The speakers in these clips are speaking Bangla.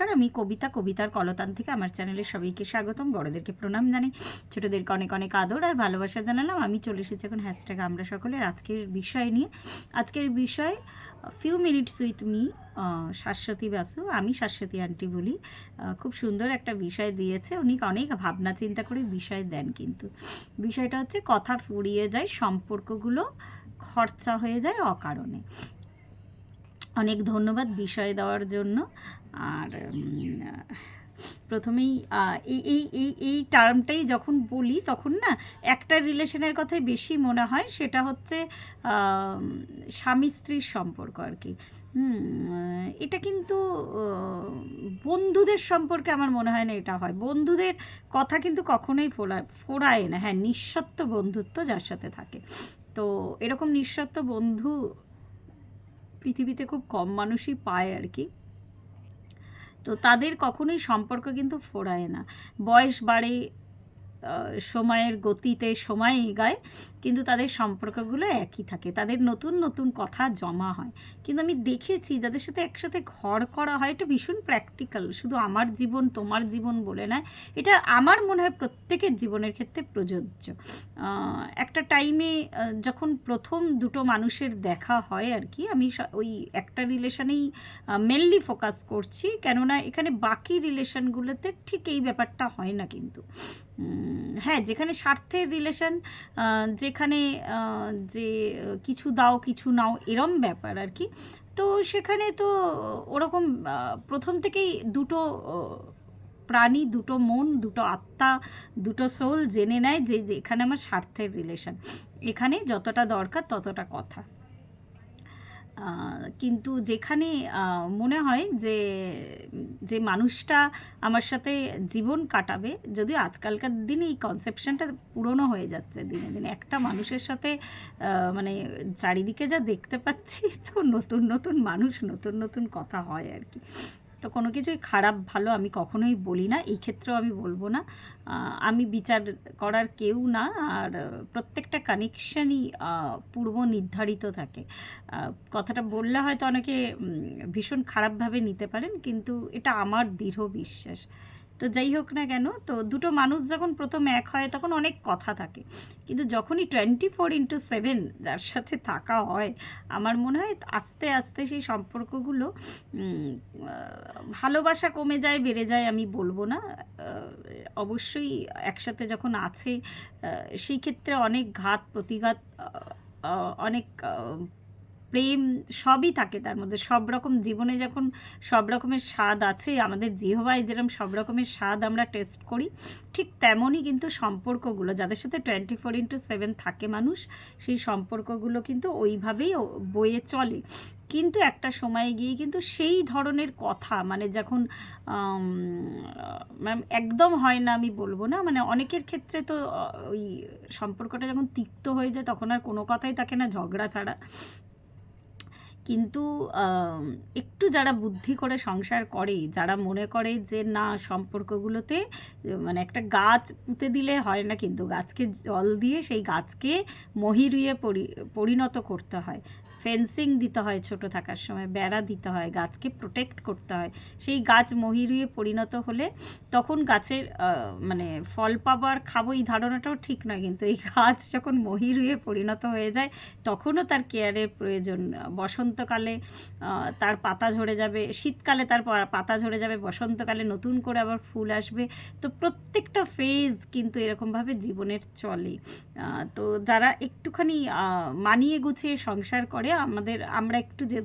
নমস্কার। আমি কবিতা, কবিতার কলতান থেকে আমার চ্যানেলে সবাইকে স্বাগতম। বড়দেরকে প্রণাম জানাই। ছোটোদেরকে অনেক অনেক আদর আর ভালোবাসা জানালাম। আমি চলে এসেছি এখন হ্যাশট্যাগ আমরা সকলের আজকের বিষয় নিয়ে। আজকের বিষয় few minutes with me Shashwati Basu. আমি শাশ্বতী আন্টি বলি। খুব সুন্দর একটা বিষয় দিয়েছে। উনি অনেক ভাবনা চিন্তা করে বিষয় দেন কিন্তু। বিষয়টা হচ্ছে, কথা ফুরিয়ে যায়, সম্পর্কগুলো খরচা হয়ে যায় অকারণে। অনেক ধন্যবাদ বিষয় দেওয়ার জন্য। আর প্রথমেই এই এই এই এই টার্মটাই যখন বলি তখন না একটা রিলেশনের কথাই বেশি মনে হয়। সেটা হচ্ছে স্বামী স্ত্রীর সম্পর্ক আর কি। এটা কিন্তু বন্ধুদের সম্পর্কে আমার মনে হয় না এটা হয়। বন্ধুদের কথা কিন্তু কখনোই ফোড়ায় ফোড়ায় না। হ্যাঁ নিঃস্বত্ব বন্ধুত্ব যার সাথে থাকে। তো এরকম নিঃস্বার্থ বন্ধু পৃথিবীতে খুব কম মানুষই পায় আর কি। তো তাদের কখনোই সম্পর্ক কিন্তু ফোরায় না। বয়স বাড়ে সময়ের গতিতে সময় এগায় কিন্তু তাদের সম্পর্কগুলো একই থাকে। তাদের নতুন নতুন কথা জমা হয়। কিন্তু আমি দেখেছি যাদের সাথে একসাথে ঘর করা হয়, এটা ভীষণ প্র্যাকটিক্যাল শুধু আমার জীবন, তোমার জীবন বলে নয় এটা আমার মনে হয় প্রত্যেকের জীবনের ক্ষেত্রে প্রযোজ্য। একটা টাইমে যখন প্রথম দুটো মানুষের দেখা হয় আর কি, আমি ওই একটা রিলেশনেই মেনলি ফোকাস করছি। কেননা এখানে বাকি রিলেশনগুলোতে ঠিক এই ব্যাপারটা হয় না কিন্তু। হ্যাঁ যেখানে স্বার্থের রিলেশন যেখানে যে, কিছু দাও, কিছু নাও, এরম ব্যাপার আর কি। তো সেখানে তো ওরকম প্রথম থেকেই দুটো প্রাণী, দুটো মন, দুটো আত্মা, দুটো সোল জেনে নেয় যে যে, এখানে আমার স্বার্থের রিলেশন এখানে যতটা দরকার ততটা কথা। কিন্তু যেখানে মনে হয় যে যে মানুষটা আমার সাথে জীবন কাটাবে, যদিও আজকালকার দিনে এই কনসেপশনটা পুরনো হয়ে যাচ্ছে দিনে দিনে। একটা মানুষের সাথে মানে চারিদিকে যা দেখতে পাচ্ছি, তো নতুন নতুন মানুষ, নতুন নতুন কথা হয় আর কি। তো কোনো কিছুই খারাপ, ভালো আমি কখনোই বলি না, এই ক্ষেত্রেও আমি বলব না। আমি বিচার করার কেউ না, আর প্রত্যেকটা কানেকশানই পূর্ব নির্ধারিত থাকে। কথাটা বললে হয়তো অনেকে ভীষণ খারাপভাবে নিতে পারেন, কিন্তু এটা আমার দৃঢ় বিশ্বাস। তো যাই হোক না কেন, তো দুটো মানুষ যখন প্রথম এক হয় তখন অনেক কথা থাকে। কিন্তু যখনই টোয়েন্টি ফোর ইন্টু সেভেন যার সাথে থাকা হয়, আমার মনে হয় আস্তে আস্তে সেই সম্পর্কগুলো ভালোবাসা কমে যায়, বেড়ে যায় আমি বলব না। অবশ্যই একসাথে যখন আছে সেই ক্ষেত্রে অনেক ঘাত, প্রতিঘাত অনেক প্রেম সবই থাকে তার মধ্যে। সব রকম জীবনে যখন সব রকমের স্বাদ আছে, আমাদের জিহবায় যেরকম সব রকমের স্বাদ আমরা টেস্ট করি, ঠিক তেমনই কিন্তু সম্পর্কগুলো, যাদের সাথে টোয়েন্টি ফোর ইন্টু সেভেন থাকে মানুষ, সেই সম্পর্কগুলো কিন্তু ওইভাবেই বয়ে চলে। কিন্তু একটা সময়ে গিয়ে কিন্তু সেই ধরনের কথা মানে যখন ম্যাম, একদম হয় না আমি বলব না মানে অনেকের ক্ষেত্রে তো ওই সম্পর্কটা যখন তিক্ত হয়ে যায়, তখন আর কোনো কথাই থাকে না, ঝগড়া ছাড়া। কিন্তু একটু যারা বুদ্ধি করে সংসার করে যারা মনে করে যে না, সম্পর্কগুলোতে মানে একটা গাছ পুঁতে দিলে হয় না, কিন্তু গাছকে জল দিয়ে সেই গাছকে মহিরুয়ে পরি, পরিণত করতে হয়। ফেন্সিং দিতে হয় ছোট থাকার সময়, বেড়া দিতে হয়, গাছকে প্রোটেক্ট করতে হয়। সেই গাছ মহিরুয়ে পরিণত হলে তখন গাছের মানে ফল পাবার খাব এই ধারণাটাও ঠিক নয়, কিন্তু এই গাছ যখন মহিরুয়ে পরিণত হয়ে যায়, তখনও তার কেয়ারের প্রয়োজন। বসন্তকালে তার পাতা ঝরে যাবে, শীতকালে তার পাতা ঝরে যাবে, বসন্তকালে নতুন করে আবার ফুল আসবে। তো প্রত্যেকটা ফেজ কিন্তু এরকমভাবে জীবনের চলে। তো যারা একটুখানি মানিয়ে গুছিয়ে সংসার করে আমাদের, আমরা একটু যে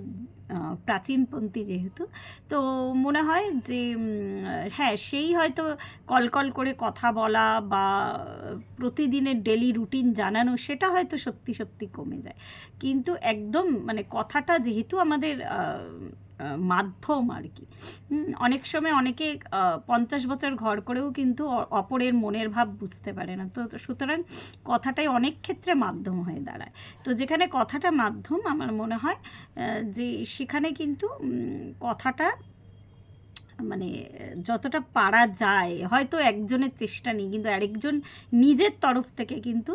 প্রাচীনপন্থী যেহেতু, তো মনে হয় যে হ্যাঁ সেই হয়তো কলকল করে কথা বলা বা প্রতিদিনের ডেলি রুটিন জানানো, সেটা হয়তো সত্যি সত্যি কমে যায়। কিন্তু একদম মানে কথাটা যেহেতু আমাদের মাধ্যম আর কি। অনেক সময় অনেকে পঞ্চাশ বছর ঘর করেও কিন্তু অপরের মনের ভাব বুঝতে পারে না। তো সুতরাং কথাটাই অনেক ক্ষেত্রে মাধ্যম হয়ে দাঁড়ায়। তো যেখানে কথাটা মাধ্যম, আমার মনে হয় যে সেখানে কিন্তু কথাটা মানে যতটা পারা যায়, হয়তো একজনের চেষ্টা নেই, কিন্তু আরেকজন নিজের তরফ থেকে কিন্তু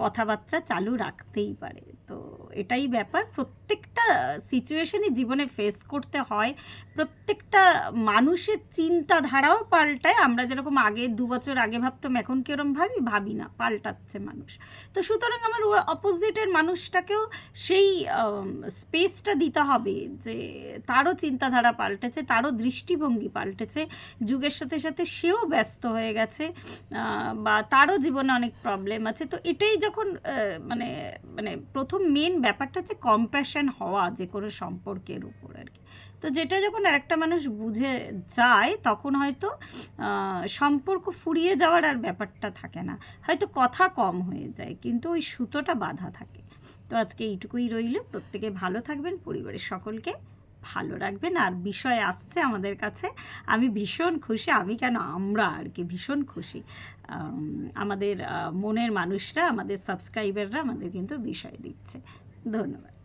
কথাবার্তা চালু রাখতেই পারে। তো এটাই ব্যাপার। প্রত্যেকটা সিচুয়েশনই জীবনে ফেস করতে হয়। প্রত্যেকটা মানুষের চিন্তাধারাও পাল্টায়। আমরা যেরকম আগে দু বছর আগে ভাবতাম, এখন কিরম ভাবি? ভাবি না, পাল্টাচ্ছে মানুষ। তো সুতরাং আমার অপোজিটের মানুষটাকেও সেই স্পেসটা দিতে হবে যে, তারও চিন্তাধারা পাল্টেছে, তারও দৃষ্টিভঙ্গি পাল্টেছে। যুগের সাথে সাথে সেও ব্যস্ত হয়ে গেছে বা তারও জীবনে অনেক প্রবলেম আছে। তো এটাই যখন মানে মানে প্রথম মেন ব্যাপারটা হচ্ছে কম্প্যাশন হওয়া যে কোনো সম্পর্কের উপর আর কি। তো যেটা যখন আরেকটা মানুষ বুঝে যায়, তখন হয়তো সম্পর্ক ফুরিয়ে যাওয়ার আর ব্যাপারটা থাকে না। হয়তো কথা কম হয়ে যায়, কিন্তু ওই সুতোটা বাধা থাকে। তো আজকে এইটুকুই রইল। প্রত্যেকে ভালো থাকবেন, পরিবারের সকলকে। ভালো রাখবেন আর বিষয় আসছে আমাদের কাছে। আমি ভীষণ খুশি, আমি কেন আমরা আর কি ভীষণ খুশি। আমাদের মনের মানুষরা, আমাদের সাবস্ক্রাইবাররা আমাদের কিন্তু বিষয় দিচ্ছে। ধন্যবাদ।